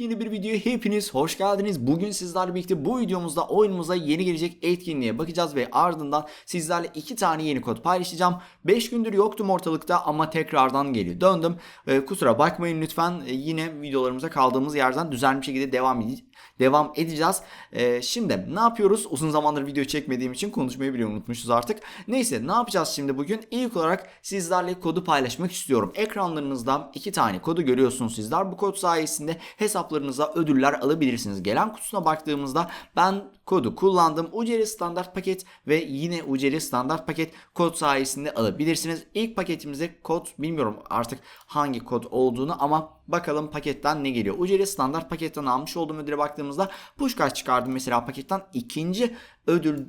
Yepyeni bir videoya hepiniz hoş geldiniz. Bugün sizlerle birlikte bu videomuzda oyunumuza yeni gelecek etkinliğe bakacağız ve ardından sizlerle iki tane yeni kod paylaşacağım. 5 gündür yoktum ortalıkta ama tekrardan geri döndüm. Ee, kusura bakmayın lütfen Ee, yine videolarımıza kaldığımız yerden düzenli bir şekilde devam devam edeceğiz. Ee, şimdi ne yapıyoruz? Uzun zamandır video çekmediğim için konuşmayı bile unutmuşuz artık. Neyse ne yapacağız şimdi bugün? İlk olarak sizlerle kodu paylaşmak istiyorum. Ekranlarınızda iki tane kodu görüyorsunuz sizler. Bu kod sayesinde hesaplarınıza ödüller alabilirsiniz. Gelen kutusuna baktığımızda ben kodu kullandım. UCL standart paket ve yine UCL standart paket kod sayesinde alabilirsiniz. İlk paketimizde kod bilmiyorum artık hangi kod olduğunu ama bakalım paketten ne geliyor. UCL standart paketten almış olduğum ödüle baktığımızda. Pushkaç çıkardım mesela paketten. ikinci ödül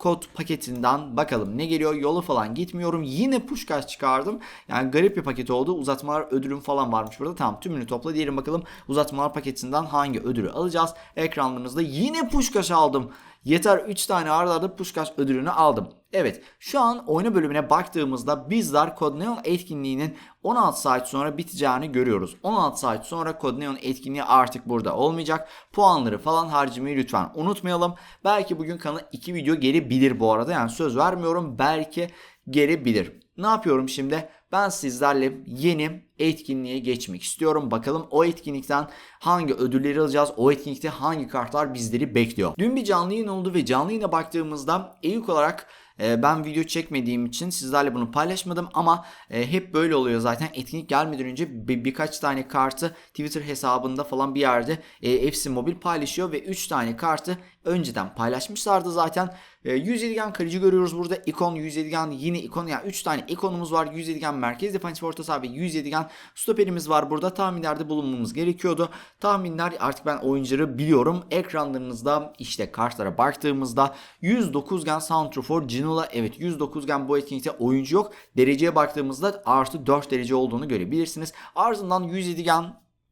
kod paketinden bakalım ne geliyor? Yolu falan gitmiyorum. Yine pushkaç çıkardım. Yani garip bir paket oldu. Uzatmalar ödülüm falan varmış burada. Tamam tümünü topla diyelim bakalım. Uzatmalar paketinden hangi ödülü alacağız? Ekranlarınızda yine pushkaç aldım. Yeter 3 tane arda arda pushkaç ödülünü aldım Evet şu an oyuna bölümüne baktığımızda bizler Code Neon etkinliğinin 16 saat sonra biteceğini görüyoruz. 16 saat sonra Code Neon etkinliği artık burada olmayacak. Puanları falan harcamayı lütfen unutmayalım. Belki bugün kanala 2 video gelebilir bu arada. Yani söz vermiyorum belki gelebilir. Ne yapıyorum şimdi? Ben sizlerle yeni etkinliğe geçmek istiyorum. Bakalım o etkinlikten hangi ödülleri alacağız? O etkinlikte hangi kartlar bizleri bekliyor? Dün bir canlı yayın oldu ve canlı yayına baktığımızda ilk olarak e, ben video çekmediğim için sizlerle bunu paylaşmadım ama e, hep böyle oluyor zaten. Etkinlik gelmeden önce bir, birkaç tane kartı Twitter hesabında falan bir yerde e, Mobil paylaşıyor ve 3 tane kartı önceden paylaşmışlardı zaten. E, 100 edgen kalıcı görüyoruz burada. İkon 100 edgen yine ikon yani 3 tane ikonumuz var. 100 edgen merkez defansif orta saha ve 100 edgen stoperimiz var burada. Tahminlerde bulunmamız gerekiyordu. Tahminler artık ben oyuncuları biliyorum. Ekranlarınızda işte kartlara baktığımızda 109 gen Santrofor Ginola evet 109 gen bu etkinlikte oyuncu yok. Dereceye baktığımızda artı 4 derece olduğunu görebilirsiniz. Ardından 107 gen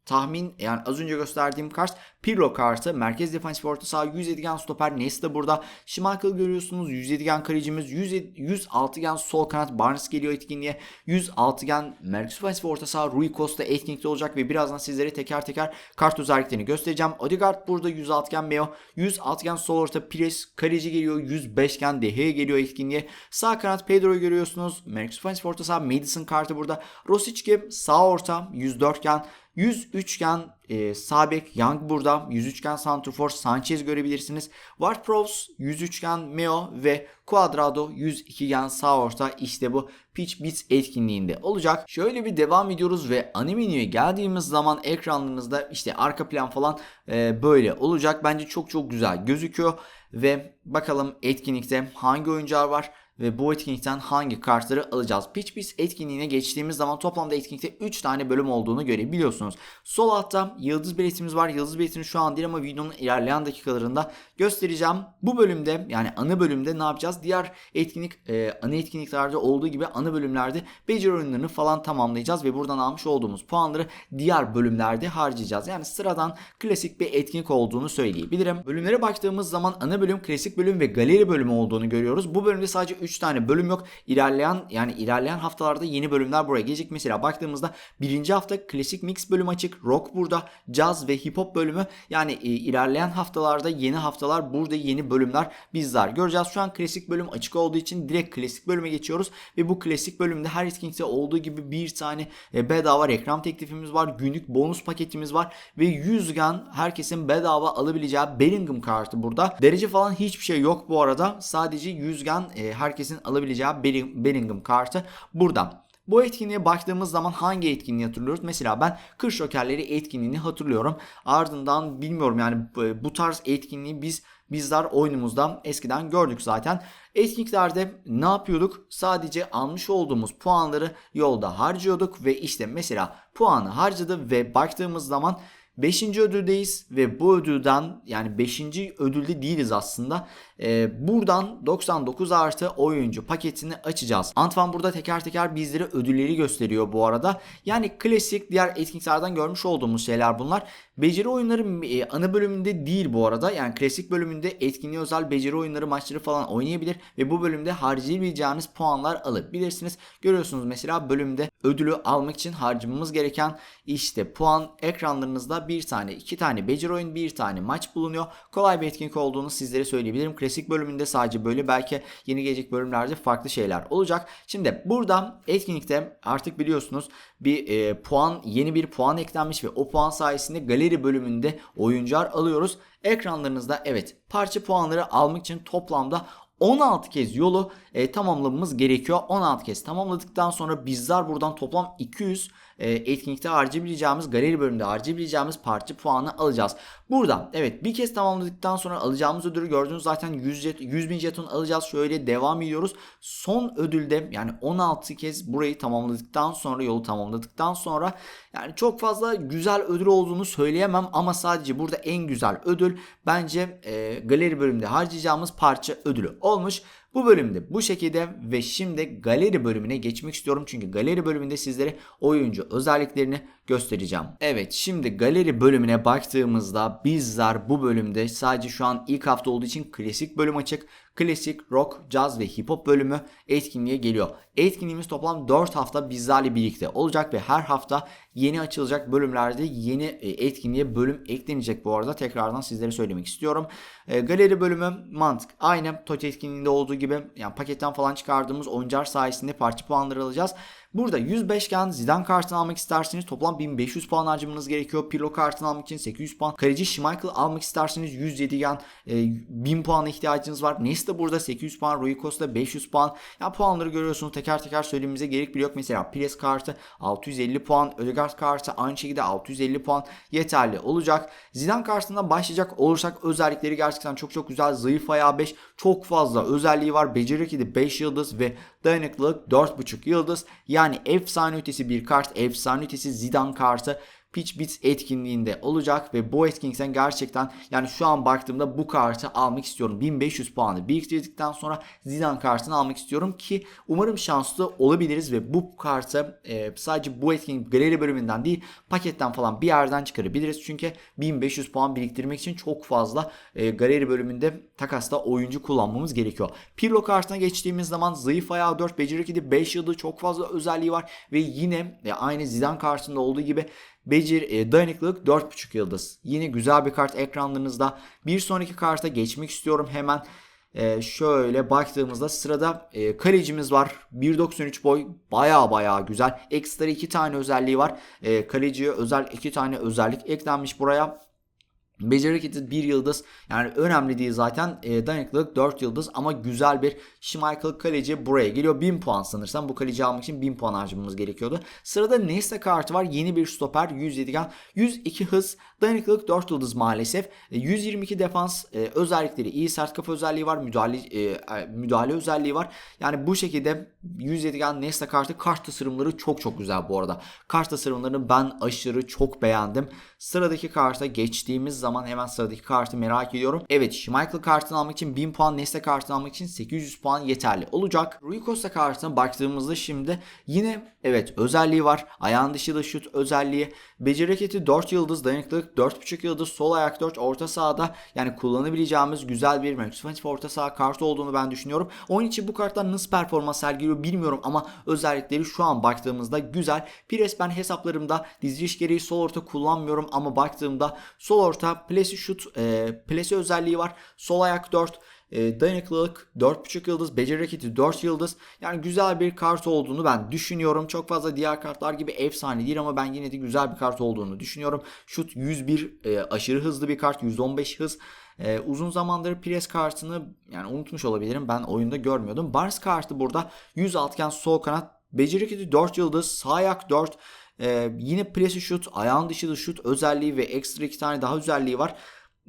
tahmin yani az önce gösterdiğim kart Pirlo kartı. Merkez defansif orta saha 100 edgen stoper Nesta burada. Schmeichel görüyorsunuz 100 edgen kalecimiz 100, 100 altıgen sol kanat Barnes geliyor etkinliğe. 100 altıgen merkez defansif orta saha Rui Costa etkinlikte olacak ve birazdan sizlere teker teker kart özelliklerini göstereceğim. Odegaard burada 100 altıgen Meo. 100 altıgen sol orta Pires kaleci geliyor. 105 gen De Gea geliyor etkinliğe. Sağ kanat Pedro'yu görüyorsunuz. Merkez defansif orta saha Madison kartı burada. Rosic sağ orta 104 gen 100 üçgen e, Sabek Young burada 100 üçgen Santrfor Sanchez görebilirsiniz. Ward Prowse 100 üçgen Meo ve Cuadrado 102 gen sağ orta işte bu Pitch Beats etkinliğinde olacak. Şöyle bir devam ediyoruz ve anime'ye geldiğimiz zaman ekranlarınızda işte arka plan falan e, böyle olacak. Bence çok çok güzel gözüküyor ve bakalım etkinlikte hangi oyuncular var ve bu etkinlikten hangi kartları alacağız? Pitch Beats etkinliğine geçtiğimiz zaman toplamda etkinlikte 3 tane bölüm olduğunu görebiliyorsunuz. Sol altta yıldız biletimiz var. Yıldız biletini şu an değil ama videonun ilerleyen dakikalarında göstereceğim. Bu bölümde yani ana bölümde ne yapacağız? Diğer etkinlik e, ana etkinliklerde olduğu gibi ana bölümlerde beceri oyunlarını falan tamamlayacağız ve buradan almış olduğumuz puanları diğer bölümlerde harcayacağız. Yani sıradan klasik bir etkinlik olduğunu söyleyebilirim. Bölümlere baktığımız zaman ana bölüm, klasik bölüm ve galeri bölümü olduğunu görüyoruz. Bu bölümde sadece 3 tane bölüm yok. İlerleyen yani ilerleyen haftalarda yeni bölümler buraya gelecek. Mesela baktığımızda birinci hafta klasik mix bölümü açık. Rock burada. Jazz ve hip hop bölümü. Yani e, ilerleyen haftalarda yeni haftalar burada yeni bölümler bizler göreceğiz. Şu an klasik bölüm açık olduğu için direkt klasik bölüme geçiyoruz. Ve bu klasik bölümde her etkinlikte olduğu gibi bir tane e, bedava reklam teklifimiz var. Günlük bonus paketimiz var. Ve 100 gen herkesin bedava alabileceği Bellingham kartı burada. Derece falan hiçbir şey yok bu arada. Sadece 100 gen e, herkesin alabileceği Bellingham kartı burada. Bu etkinliğe baktığımız zaman hangi etkinliği hatırlıyoruz? Mesela ben kır şokerleri etkinliğini hatırlıyorum. Ardından bilmiyorum yani bu tarz etkinliği biz bizler oyunumuzda eskiden gördük zaten. Etkinliklerde ne yapıyorduk? Sadece almış olduğumuz puanları yolda harcıyorduk ve işte mesela puanı harcadı ve baktığımız zaman 5. ödüldeyiz ve bu ödülden yani 5. ödülde değiliz aslında. Ee, buradan 99 artı oyuncu paketini açacağız. Antwan burada teker teker bizlere ödülleri gösteriyor bu arada. Yani klasik diğer etkinliklerden görmüş olduğumuz şeyler bunlar. Beceri oyunları e, ana bölümünde değil bu arada. Yani klasik bölümünde etkinliğe özel beceri oyunları maçları falan oynayabilir ve bu bölümde harcayabileceğiniz puanlar alabilirsiniz. Görüyorsunuz mesela bölümde ödülü almak için harcamamız gereken işte puan ekranlarınızda bir tane, iki tane beceri oyun, bir tane maç bulunuyor. Kolay bir etkinlik olduğunu sizlere söyleyebilirim. Klasik bölümünde sadece böyle belki yeni gelecek bölümlerde farklı şeyler olacak. Şimdi burada etkinlikte artık biliyorsunuz bir e, puan yeni bir puan eklenmiş ve o puan sayesinde galeri bölümünde oyuncular alıyoruz. Ekranlarınızda evet parça puanları almak için toplamda 16 kez yolu e, tamamlamamız gerekiyor. 16 kez tamamladıktan sonra bizler buradan toplam 200 e, etkinlikte harcayabileceğimiz, galeri bölümünde harcayabileceğimiz parça puanı alacağız. Buradan evet bir kez tamamladıktan sonra alacağımız ödülü gördüğünüz zaten 100, jet, 100 bin jeton alacağız. Şöyle devam ediyoruz. Son ödülde yani 16 kez burayı tamamladıktan sonra yolu tamamladıktan sonra yani çok fazla güzel ödül olduğunu söyleyemem ama sadece burada en güzel ödül bence e, galeri bölümünde harcayacağımız parça ödülü olmuş. Bu bölümde bu şekilde ve şimdi galeri bölümüne geçmek istiyorum. Çünkü galeri bölümünde sizlere oyuncu özelliklerini göstereceğim. Evet şimdi galeri bölümüne baktığımızda bizler bu bölümde sadece şu an ilk hafta olduğu için klasik bölüm açık. Klasik, rock, jazz ve hip hop bölümü etkinliğe geliyor. Etkinliğimiz toplam 4 hafta bizlerle birlikte olacak ve her hafta yeni açılacak bölümlerde yeni e, etkinliğe bölüm eklenecek bu arada. Tekrardan sizlere söylemek istiyorum. E, galeri bölümü mantık aynı TOT etkinliğinde olduğu gibi yani paketten falan çıkardığımız oyuncular sayesinde parça puanları alacağız. Burada 105 iken Zidane kartını almak isterseniz toplam 1500 puan harcamanız gerekiyor. Pirlo kartını almak için 800 puan. Kaleci Schmeichel almak isterseniz 107 iken e, 1000 puana ihtiyacınız var. Nesta burada 800 puan. Rui Costa 500 puan. Ya puanları görüyorsunuz. Teker teker söylememize gerek bile yok. Mesela Pires kartı 650 puan. Ödegaard kartı aynı şekilde 650 puan yeterli olacak. Zidane kartından başlayacak olursak özellikleri gerçekten çok çok güzel. Zayıf ayağı 5. Çok fazla özelliği var. Beceri rakidi 5 yıldız ve dayanıklılık 4.5 yıldız. Yani efsane ötesi bir kart, efsane ötesi Zidane kartı Pitch Bits etkinliğinde olacak ve bu etkinlikten gerçekten yani şu an baktığımda bu kartı almak istiyorum. 1500 puanı biriktirdikten sonra Zidane kartını almak istiyorum ki umarım şanslı olabiliriz ve bu kartı e, sadece bu etkinlik galeri bölümünden değil paketten falan bir yerden çıkarabiliriz. Çünkü 1500 puan biriktirmek için çok fazla e, galeri bölümünde takasta oyuncu kullanmamız gerekiyor. Pirlo kartına geçtiğimiz zaman zayıf ayağı 4 beceri 2'de 5 yıldız çok fazla özelliği var ve yine e, aynı Zidane kartında olduğu gibi Beceri e, dayanıklılık 4.5 yıldız. Yine güzel bir kart ekranlarınızda. Bir sonraki karta geçmek istiyorum hemen. E, şöyle baktığımızda sırada e, kalecimiz var. 1.93 boy baya baya güzel. Ekstra 2 tane özelliği var. E, kaleciye özel 2 tane özellik eklenmiş buraya. Beceri hareketi 1 yıldız. Yani önemli değil zaten. E, dayanıklılık 4 yıldız ama güzel bir Schmeichel kaleci buraya geliyor. 1000 puan sanırsam. Bu kaleci almak için 1000 puan harcamamız gerekiyordu. Sırada Nesta kartı var. Yeni bir stoper. 107 gen 102 hız dayanıklılık 4 yıldız maalesef e, 122 defans e, özellikleri iyi sert kafa özelliği var müdahale, e, müdahale özelliği var yani bu şekilde 107 gen Nesta kartı kart tasarımları çok çok güzel bu arada kart tasarımlarını ben aşırı çok beğendim sıradaki karta geçtiğimiz zaman hemen sıradaki kartı merak ediyorum. Evet Schmeichel kartını almak için 1000 puan, Nesta kartını almak için 800 puan yeterli olacak. Rui Costa kartına baktığımızda şimdi yine evet özelliği var. Ayağın dışı da şut özelliği. Beceri hareketi 4 yıldız, dayanıklılık 4.5 yıldız, sol ayak 4, orta sahada yani kullanabileceğimiz güzel bir mevcut orta saha kartı olduğunu ben düşünüyorum. Oyun için bu kartlar nasıl performans sergiliyor bilmiyorum ama özellikleri şu an baktığımızda güzel. Pires ben hesaplarımda diziliş gereği sol orta kullanmıyorum ama baktığımda sol orta plesi şut, e, plesi özelliği var. Sol ayak 4, e, dayanıklılık 4.5 yıldız, beceri hareketi 4 yıldız. Yani güzel bir kart olduğunu ben düşünüyorum. Çok fazla diğer kartlar gibi efsane değil ama ben yine de güzel bir kart olduğunu düşünüyorum. Şut 101 e, aşırı hızlı bir kart, 115 hız. Ee, uzun zamandır pres kartını yani unutmuş olabilirim. Ben oyunda görmüyordum. Bars kartı burada 100 altken sol kanat. Beceri hareketi 4 yıldız. Sağ ayak 4. Ee, yine presi şut, ayağın dışı da şut özelliği ve ekstra iki tane daha özelliği var.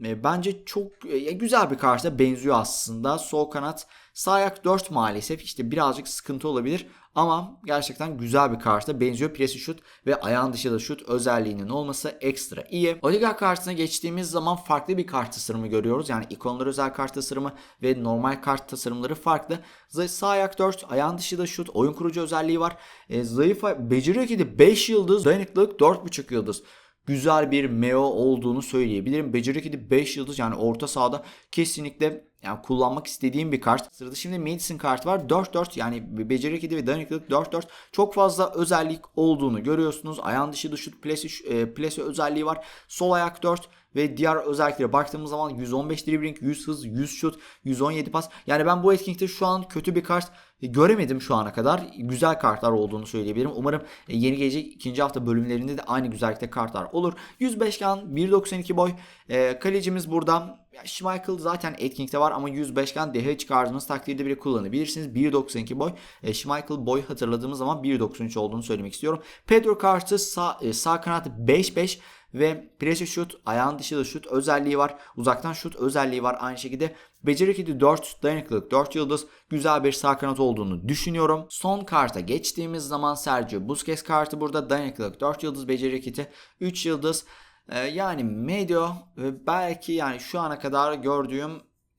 Ee, bence çok e, güzel bir karta benziyor aslında. Sol kanat sağ ayak 4 maalesef işte birazcık sıkıntı olabilir. Ama gerçekten güzel bir karta benziyor. Presi şut ve ayağın dışı da şut özelliğinin olması ekstra iyi. Oligark kartına geçtiğimiz zaman farklı bir kart tasarımı görüyoruz. Yani ikonlar özel kart tasarımı ve normal kart tasarımları farklı. Sağ ayak 4, ayağın dışı da şut, oyun kurucu özelliği var. E, zayıf beceri rakidi 5 yıldız, dayanıklılık 4.5 yıldız. Güzel bir meo olduğunu söyleyebilirim. Beceri kiti 5 yıldız yani orta sahada kesinlikle yani kullanmak istediğim bir kart. Sırada şimdi Medicine kart var. 4-4 yani beceri kiti ve dayanıklılık 4-4. Çok fazla özellik olduğunu görüyorsunuz. Ayağın dışı şut plase, e, özelliği var. Sol ayak 4 ve diğer özelliklere baktığımız zaman 115 dribbling, 100 hız, 100 şut, 117 pas. Yani ben bu etkinlikte şu an kötü bir kart göremedim şu ana kadar. Güzel kartlar olduğunu söyleyebilirim. Umarım e, yeni gelecek ikinci hafta bölümlerinde de aynı güzellikte kartlar olur. 105 kan, 1.92 boy. E, kalecimiz burada. Ya Schmeichel zaten etkinlikte var ama 105 kan dehe çıkardığınız takdirde bile kullanabilirsiniz. 1.92 boy. E, Schmeichel boy hatırladığımız zaman 1.93 olduğunu söylemek istiyorum. Pedro kartı sağ, e, sağ kanat 5-5 ve pressure shoot, ayağın dışı da şut özelliği var. Uzaktan şut özelliği var aynı şekilde. Beceri kiti 4, dayanıklılık 4 yıldız. Güzel bir sağ kanat olduğunu düşünüyorum. Son karta geçtiğimiz zaman Sergio Busquets kartı burada. Dayanıklılık 4 yıldız, beceri kiti 3 yıldız. Ee, yani Medio ve belki yani şu ana kadar gördüğüm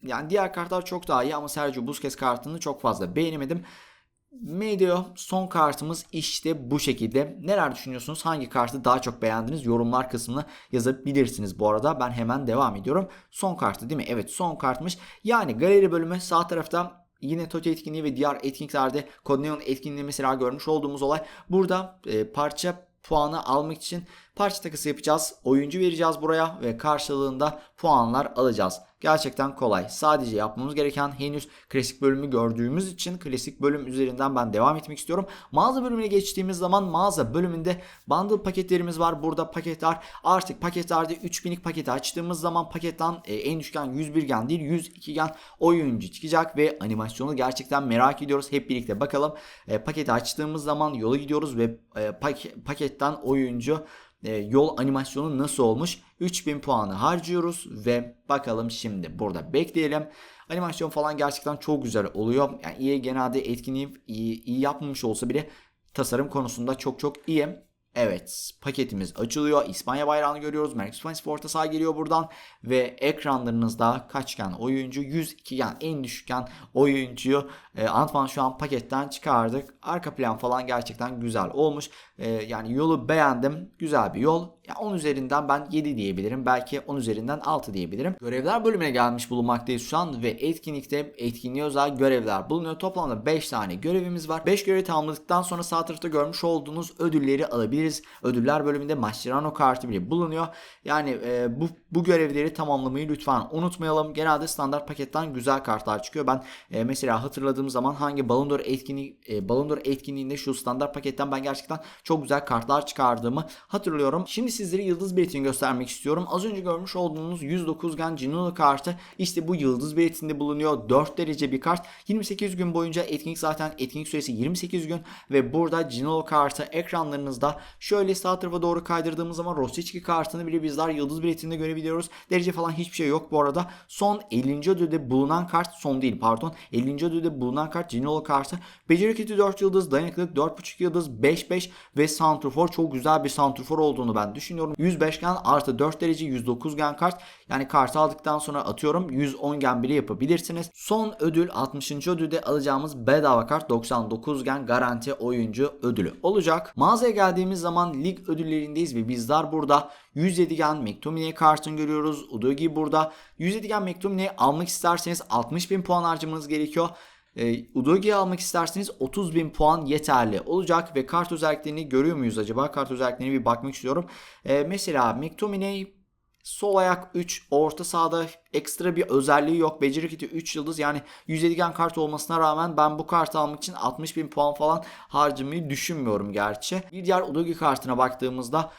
yani diğer kartlar çok daha iyi ama Sergio Busquets kartını çok fazla beğenemedim. Medio son kartımız işte bu şekilde. Neler düşünüyorsunuz? Hangi kartı daha çok beğendiniz? Yorumlar kısmına yazabilirsiniz bu arada. Ben hemen devam ediyorum. Son kartı değil mi? Evet son kartmış. Yani galeri bölümü sağ tarafta Yine TOTI etkinliği ve diğer etkinliklerde Codeneon etkinliği mesela görmüş olduğumuz olay. Burada e, parça puanı almak için parça takısı yapacağız. Oyuncu vereceğiz buraya ve karşılığında puanlar alacağız. Gerçekten kolay. Sadece yapmamız gereken henüz klasik bölümü gördüğümüz için klasik bölüm üzerinden ben devam etmek istiyorum. Mağaza bölümüne geçtiğimiz zaman mağaza bölümünde bundle paketlerimiz var. Burada paketler artık paketlerde 3000'lik paketi açtığımız zaman paketten e, en düşken 101 gen değil 102 gen oyuncu çıkacak ve animasyonu gerçekten merak ediyoruz. Hep birlikte bakalım. E, paketi açtığımız zaman yola gidiyoruz ve e, paketten oyuncu e, yol animasyonu nasıl olmuş? 3000 puanı harcıyoruz ve bakalım şimdi burada bekleyelim. Animasyon falan gerçekten çok güzel oluyor. Yani EA genelde etkinliği iyi, iyi yapmamış olsa bile tasarım konusunda çok çok iyi. Evet paketimiz açılıyor. İspanya bayrağını görüyoruz. Merkez Spanish orta saha geliyor buradan. Ve ekranlarınızda kaçgen oyuncu 102 gen en düşükken oyuncuyu e, Antman şu an paketten çıkardık. Arka plan falan gerçekten güzel olmuş. E, yani yolu beğendim. Güzel bir yol. Ya 10 üzerinden ben 7 diyebilirim. Belki 10 üzerinden 6 diyebilirim. Görevler bölümüne gelmiş bulunmaktayız şu an ve etkinlikte etkinliğe özel görevler bulunuyor. Toplamda 5 tane görevimiz var. 5 görevi tamamladıktan sonra sağ tarafta görmüş olduğunuz ödülleri alabiliriz. Ödüller bölümünde Mascherano kartı bile bulunuyor. Yani e, bu, bu görevleri tamamlamayı lütfen unutmayalım. Genelde standart paketten güzel kartlar çıkıyor. Ben e, mesela hatırladığım zaman hangi Ballon d'Or etkinliği e, Ballon d'Or etkinliğinde şu standart paketten ben gerçekten çok güzel kartlar çıkardığımı hatırlıyorum. Şimdi sizlere yıldız biletini göstermek istiyorum. Az önce görmüş olduğunuz 109 gen Ginola kartı işte bu yıldız biletinde bulunuyor. 4 derece bir kart. 28 gün boyunca etkinlik zaten etkinlik süresi 28 gün ve burada Ginola kartı ekranlarınızda şöyle sağ tarafa doğru kaydırdığımız zaman Rosicki kartını bile bizler yıldız biletinde görebiliyoruz. Derece falan hiçbir şey yok bu arada. Son 50. ödülde bulunan kart son değil pardon. 50. ödülde bulunan kart Ginola kartı. Beceri kiti 4 yıldız, dayanıklılık 4.5 yıldız, 5-5 ve Santrfor çok güzel bir Santrfor olduğunu ben düşünüyorum. 105 gen artı 4 derece 109 gen kart. Yani kartı aldıktan sonra atıyorum 110 gen bile yapabilirsiniz. Son ödül 60. ödülde alacağımız bedava kart 99 gen garanti oyuncu ödülü olacak. Mağazaya geldiğimiz zaman lig ödüllerindeyiz ve bizler burada 107 gen McTominay kartını görüyoruz. Udogi burada. 107 gen McTominay almak isterseniz 60 bin puan harcamanız gerekiyor. E, Udogi'yi almak isterseniz 30 bin puan yeterli olacak ve kart özelliklerini görüyor muyuz acaba? Kart özelliklerine bir bakmak istiyorum. E, mesela McTominay Sol ayak 3, orta sahada ekstra bir özelliği yok. Beceri kiti 3 yıldız yani 107 gen kart olmasına rağmen ben bu kartı almak için 60 bin puan falan harcamayı düşünmüyorum gerçi. Bir diğer Udogi kartına baktığımızda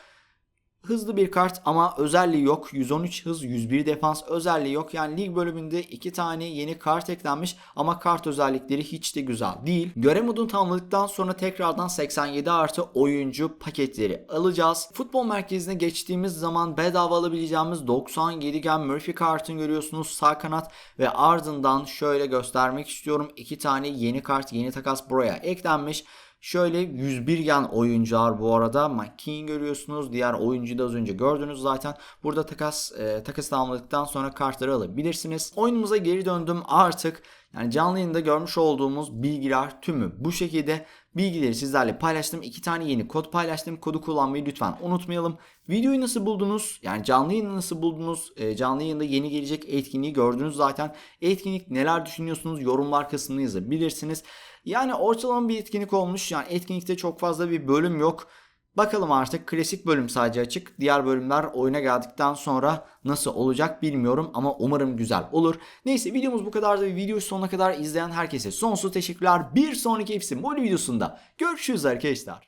Hızlı bir kart ama özelliği yok. 113 hız, 101 defans özelliği yok. Yani lig bölümünde iki tane yeni kart eklenmiş ama kart özellikleri hiç de güzel değil. Görev modunu tamamladıktan sonra tekrardan 87 artı oyuncu paketleri alacağız. Futbol merkezine geçtiğimiz zaman bedava alabileceğimiz 97 gen Murphy kartını görüyorsunuz sağ kanat ve ardından şöyle göstermek istiyorum. iki tane yeni kart, yeni takas buraya eklenmiş. Şöyle 101 yan oyuncular bu arada. McKean görüyorsunuz. Diğer oyuncuyu da az önce gördünüz zaten. Burada takas e, takas tamamladıktan sonra kartları alabilirsiniz. Oyunumuza geri döndüm. Artık Yani canlı yayında görmüş olduğumuz bilgiler tümü bu şekilde bilgileri sizlerle paylaştım. İki tane yeni kod paylaştım. Kodu kullanmayı lütfen unutmayalım. Videoyu nasıl buldunuz? Yani canlı yayını nasıl buldunuz? E, canlı yayında yeni gelecek etkinliği gördünüz zaten. Etkinlik neler düşünüyorsunuz? Yorumlar kısmını yazabilirsiniz. Yani ortalama bir etkinlik olmuş. Yani etkinlikte çok fazla bir bölüm yok. Bakalım artık klasik bölüm sadece açık. Diğer bölümler oyuna geldikten sonra nasıl olacak bilmiyorum ama umarım güzel olur. Neyse videomuz bu kadardı. Videoyu sonuna kadar izleyen herkese sonsuz teşekkürler. Bir sonraki FC Mobile videosunda görüşürüz arkadaşlar.